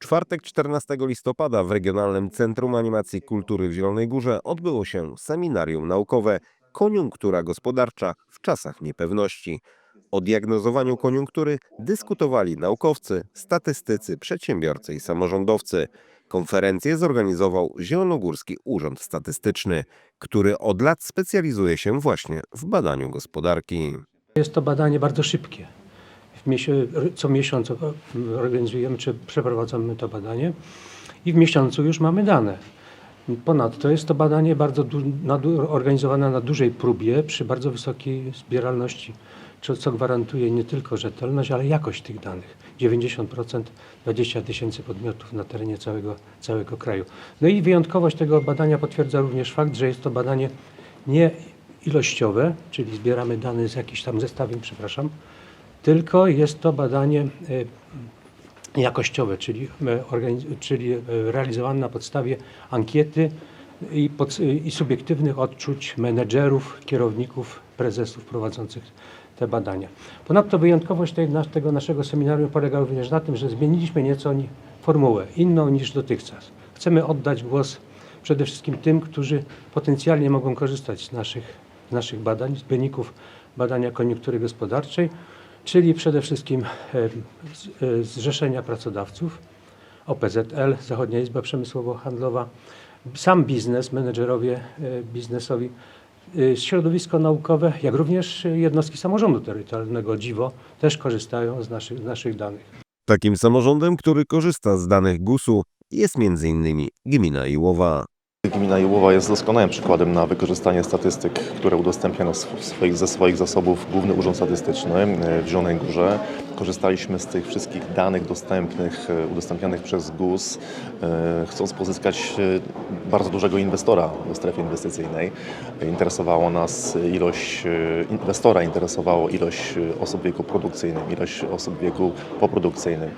czwartek 14 listopada w Regionalnym Centrum Animacji Kultury w Zielonej Górze odbyło się seminarium naukowe Koniunktura gospodarcza w czasach niepewności. O diagnozowaniu koniunktury dyskutowali naukowcy, statystycy, przedsiębiorcy i samorządowcy. Konferencję zorganizował Zielonogórski Urząd Statystyczny, który od lat specjalizuje się właśnie w badaniu gospodarki. Jest to badanie bardzo szybkie. Co miesiąc organizujemy czy przeprowadzamy to badanie i w miesiącu już mamy dane. Ponadto jest to badanie bardzo organizowane na dużej próbie przy bardzo wysokiej zbieralności, co, co gwarantuje nie tylko rzetelność, ale jakość tych danych. 90%, 20 tysięcy podmiotów na terenie całego, całego kraju. No i wyjątkowość tego badania potwierdza również fakt, że jest to badanie nie ilościowe, czyli zbieramy dane z jakichś tam zestawień, przepraszam, tylko jest to badanie e, jakościowe, czyli, e, czyli e, realizowane na podstawie ankiety i, pod, i subiektywnych odczuć menedżerów, kierowników, prezesów prowadzących te badania. Ponadto wyjątkowość tego naszego seminarium polega również na tym, że zmieniliśmy nieco ni- formułę, inną niż dotychczas. Chcemy oddać głos przede wszystkim tym, którzy potencjalnie mogą korzystać z naszych, z naszych badań, z wyników badania koniunktury gospodarczej, czyli przede wszystkim e, Zrzeszenia Pracodawców, OPZL, Zachodnia Izba Przemysłowo-Handlowa, sam biznes, menedżerowie e, biznesowi, e, środowisko naukowe, jak również jednostki samorządu terytorialnego, dziwo, też korzystają z naszych, z naszych danych. Takim samorządem, który korzysta z danych GUS-u jest m.in. gmina Iłowa. Gmina Iłowa jest doskonałym przykładem na wykorzystanie statystyk, które udostępnia ze swoich zasobów Główny Urząd Statystyczny e, w Zielonej Górze. Korzystaliśmy z tych wszystkich danych dostępnych, e, udostępnianych przez GUS, e, chcąc pozyskać e, bardzo dużego inwestora do strefy inwestycyjnej. Interesowało nas ilość inwestora, interesowało ilość osób w wieku produkcyjnym, ilość osób w wieku poprodukcyjnym,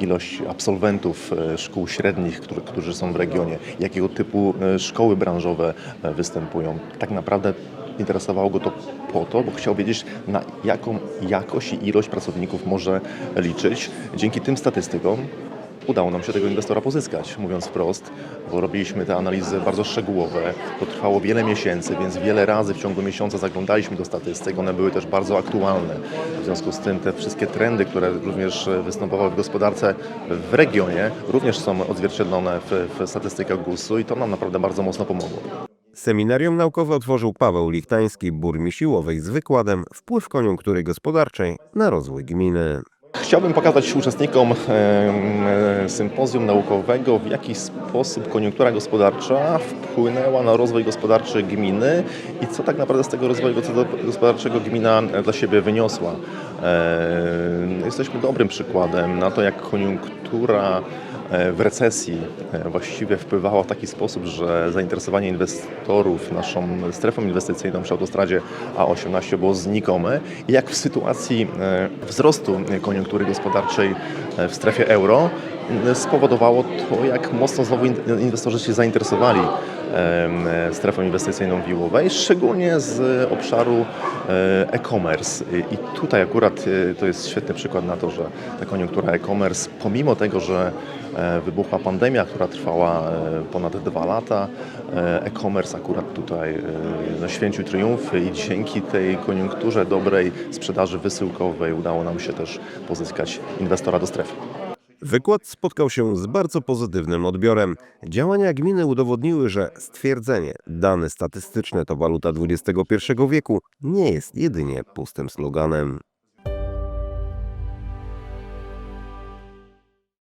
ilość absolwentów szkół średnich, którzy, są w regionie, jakiego typu szkoły branżowe występują. Tak naprawdę interesowało go to po to, bo chciał wiedzieć, na jaką jakość i ilość pracowników może liczyć. Dzięki tym statystykom udało nam się tego inwestora pozyskać, mówiąc wprost, bo robiliśmy te analizy bardzo szczegółowe. To trwało wiele miesięcy, więc wiele razy w ciągu miesiąca zaglądaliśmy do statystyk. One były też bardzo aktualne. W związku z tym te wszystkie trendy, które również występowały w gospodarce w regionie, również są odzwierciedlone w, w statystykach GUS-u i to nam naprawdę bardzo mocno pomogło. Seminarium naukowe otworzył Paweł Lichtański, burmistrz Iłowej z wykładem Wpływ koniunktury gospodarczej na rozwój gminy. Chciałbym pokazać uczestnikom sympozjum naukowego, w jaki sposób koniunktura gospodarcza wpłynęła na rozwój gospodarczy gminy i co tak naprawdę z tego rozwoju gospodarczego gmina dla siebie wyniosła. E, Jesteśmy dobrym przykładem na to, jak koniunktura e, w recesji e, właściwie wpływała w taki sposób, że zainteresowanie inwestorów naszą strefą inwestycyjną przy autostradzie A18 było znikome. I jak w sytuacji wzrostu koniunktury gospodarczej w strefie euro spowodowało to, jak mocno znowu in- inwestorzy się zainteresowali strefą inwestycyjną w Iłowej, szczególnie z obszaru e, e-commerce. I- tutaj akurat e, to jest świetny przykład na to, że ta koniunktura e-commerce, pomimo tego, że e, wybuchła pandemia, która trwała ponad dwa lata, e-commerce akurat tutaj no, święcił triumfy i dzięki tej koniunkturze dobrej sprzedaży wysyłkowej udało nam się też pozyskać inwestora do strefy. Wykład spotkał się z bardzo pozytywnym odbiorem. Działania gminy udowodniły, że stwierdzenie dane statystyczne to waluta XXI wieku nie jest jedynie pustym sloganem.